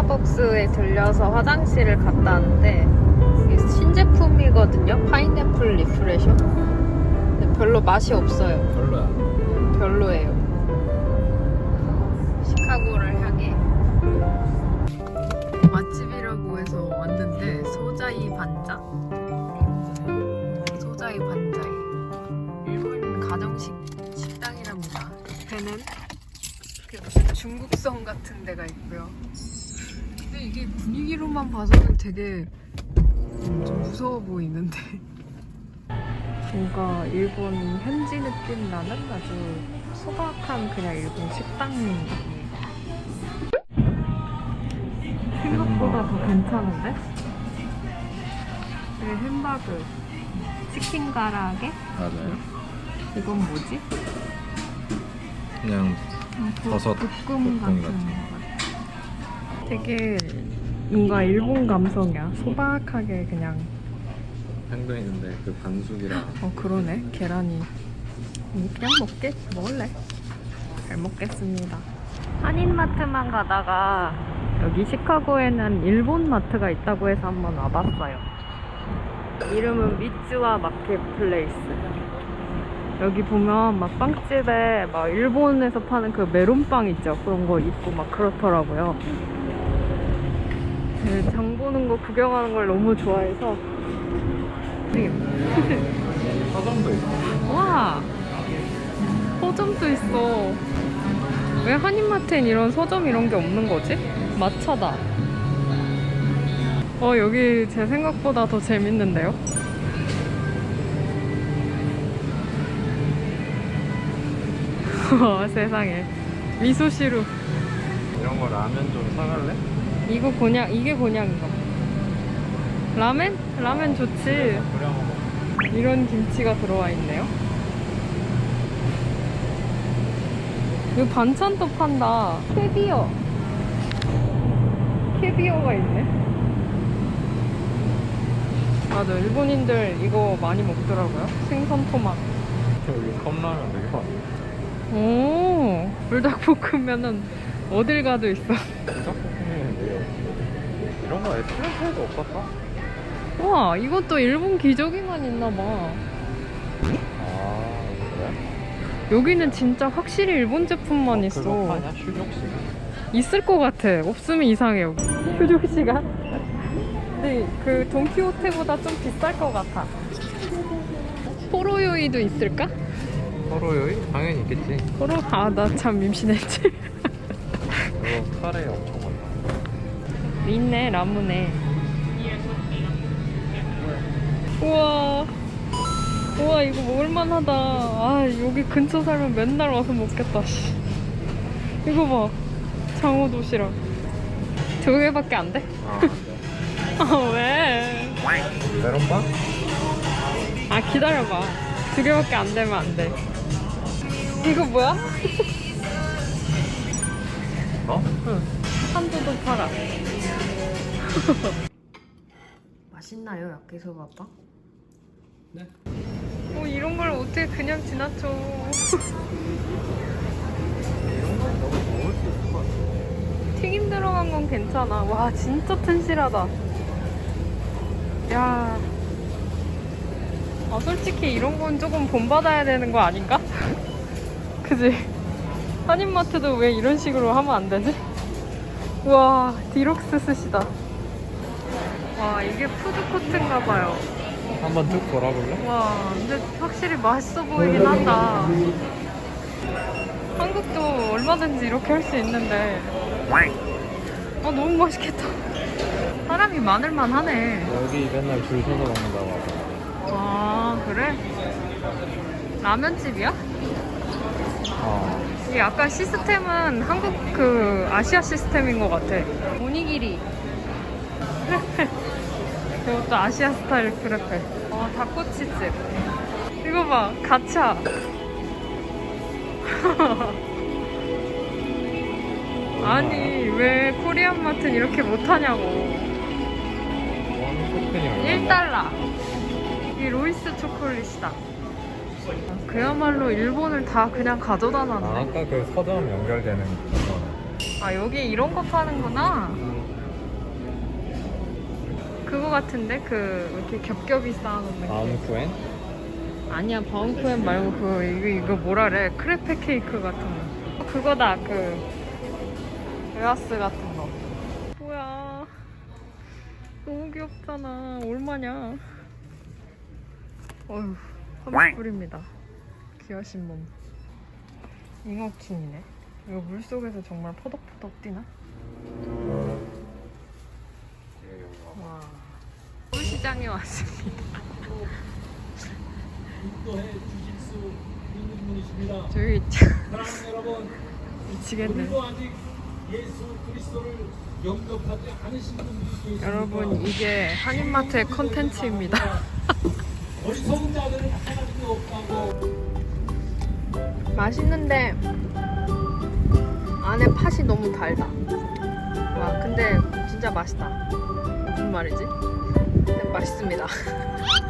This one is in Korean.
스타벅스에 들려서 화장실을 갔다 왔는데 이게 신제품이거든요. 파인애플 리프레셔. 근데 별로 맛이 없어요. 별로야. 별로예요. 시카고를 향해 맛집이라고 해서 왔는데 소자이 반자 소자이 반자이 일본 가정식 식당이랍니다. 옆에는 중국성 같은 데가 있고요. 근데 이게 분위기로만 봐서는 되게 음, 좀 무서워 보이는데. 뭔가 일본 현지 느낌 나는 아주 소박한 그냥 일본 식당이에요. 생각보다 더 괜찮은데? 그래 햄버거, 치킨 가라아게? 맞아요. 이건 뭐지? 그냥 버섯 볶음 같은 거. 되게 뭔가 일본 감성이야. 소박하게 그냥. 향도 있는데 그 반숙이랑. 어 그러네. 계란이. 음, 그냥 먹게 먹을래. 잘 먹겠습니다. 한인마트만 가다가 여기 시카고에는 일본 마트가 있다고 해서 한번 와봤어요. 이름은 미츠와 마켓플레이스. 여기 보면 막 빵집에 막 일본에서 파는 그 메론빵 있죠? 그런 거 있고 막 그렇더라고요 네, 장 보는 거 구경하는 걸 너무 좋아해서 서점도 있어. 와 서점도 있어 왜 한인마트엔 이런 서점 이런 게 없는 거지? 마차다 어 여기 제 생각보다 더 재밌는데요? 와 세상에 미소시루 이런 거 라면 좀 사갈래? 이거 곤약 이게 곤약인가 봐. 라멘? 라멘 좋지. 이런 김치가 들어와 있네요. 여기 반찬도 판다. 캐비어. 캐비어가 있네. 맞아, 일본인들 이거 많이 먹더라고요. 생선 토막. 여기 컵라면 되게 많아. 오, 불닭볶음면은 어딜 가도 있어. 이런 거 에스프레소에도 없었어? 우와, 이것도 일본 기저귀만 있나봐. 아 그래? 여기는 진짜 확실히 일본 제품만 있어. 그거 파냐? 휴족식? 있을 것 같아. 없으면 이상해 여기. 휴족 시간? 근데 그 돈키호테보다 좀 비쌀 것 같아. 포로요이도 있을까? 서로 여기? 당연히 있겠지. 포로 아나 참 임신했지. 이거 카레 엄청. 있네 라무네. 우와. 우와 이거 먹을만하다. 아 여기 근처 살면 맨날 와서 먹겠다. 씨. 이거 봐. 장어 도시락. 두 개밖에 안 돼? 아. 아 왜? 메론빵? 아 기다려봐 두 개밖에 안 되면 안돼 이거 뭐야? 어? 응 한도도 팔아 맛있나요 야끼소바빵? 네. 어 이런 걸 어떻게 그냥 지나쳐 이런 건 너무 먹을 수 있을 것 같아. 튀김 들어간 건 괜찮아 와 진짜 튼실하다 야 아, 솔직히 이런 건 조금 본받아야 되는 거 아닌가? 그지? 한인마트도 왜 이런 식으로 하면 안 되지? 우와 디럭스 스시다 와 이게 푸드코트인가 봐요 한번 쭉 돌아볼래? 와 근데 확실히 맛있어 보이긴 한다 한국도 얼마든지 이렇게 할 수 있는데 아 너무 맛있겠다 사람이 많을만 하네 여기 맨날 줄 서서 먹는다고 하더라. 아 그래? 라면집이야? 어. 이게 약간 시스템은 한국 그 아시아 시스템인 것 같아 오니기리 이것도 아시아 스타일 크레페 어 닭꼬치집 이거 봐 가차. 아니 왜 코리안 마트는 이렇게 못하냐고. 원 쿠폰이 1달러. 이 로이스 초콜릿이다. 그야말로 일본을 다 그냥 가져다 아, 놨네. 아까 그 서점 연결되는 그거는 아 여기 이런 거 파는구나 그거 같은데 그 이렇게 겹겹이 쌓아놓는 게. 바움쿠엔? 아니야 바움쿠엔 말고 그 이거 이거 뭐라래 크레페 케이크 같은 거. 그거다 그 웨하스 같은 거. 뭐야? 너무 귀엽잖아. 얼마냐? 어휴, 30불입니다. 귀하신 몸. 잉어킹이네. 이거 물 속에서 정말 퍼덕퍼덕 뛰나? 시장에 왔습니다. 인도해. 저기. 사랑하는 여러분, 미치겠네. 우리도 아직 예수 그리스도를 영접하지 않으신 분들이 계십니다. 여러분 이게 한인마트의 컨텐츠입니다. 어리석은 자들은 하나님이 없다고 맛있는데 안에 팥이 너무 달다. 와 근데 진짜 맛있다. 무슨 말이지? 근데 맛있습니다.